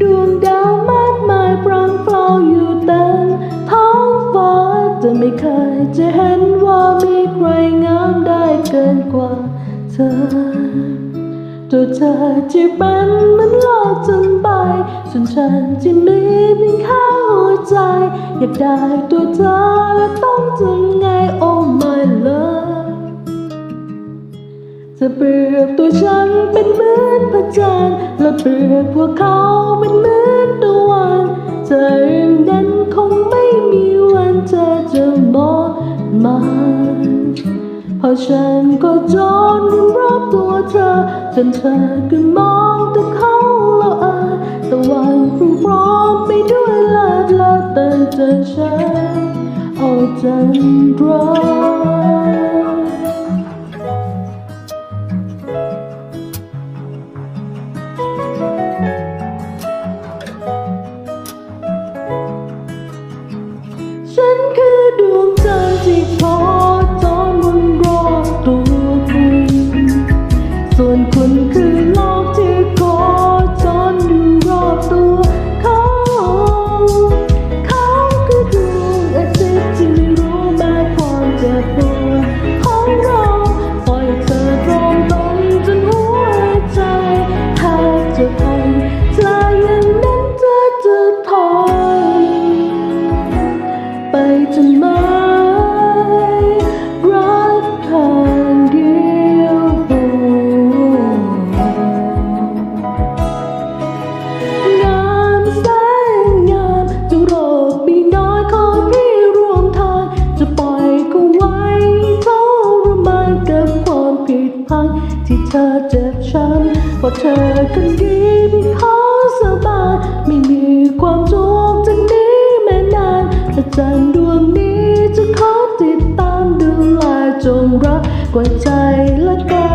ดวงดาวมากมายพรางพราอยู่เต็มท้องฟ้าจะไม่เคยจะเห็นว่ามีใครงามได้เกินกว่าเธอตัวเธอที่เป็นเหมือนโลกทั้งใบส่วนฉันที่มีเพียงแค่หัวใจ อยากได้ตัวเธอและต้องทำไง Oh my love เธอเปรียบตัวฉันเป็นเหมือนพระจันทร์และเปรียบพวกเขาเป็นเหมือนตะวันเธออย่างนั้นคงไม่มีวันเธอจะมองมาเพราะฉันก็จนรอบตัวเธอจนเธอก็มองแต่เขาแล้วเออตะวันพรุ่งพร้อมไปด้วยลิศเลิศเตือนเจอฉันเอาจันทราฉัน ทร์ที่โคจรวนรอบตัวคุณ ส่วนคุณคือโลกที่ อเจ็บช้ำพราะเธอคนดีไม่ขอสบายไม่มีความทุกข์จากนี้แม่นานแต่จันดวงนี้จะขอติดตามดูแลจงรักกว่าใจและกัน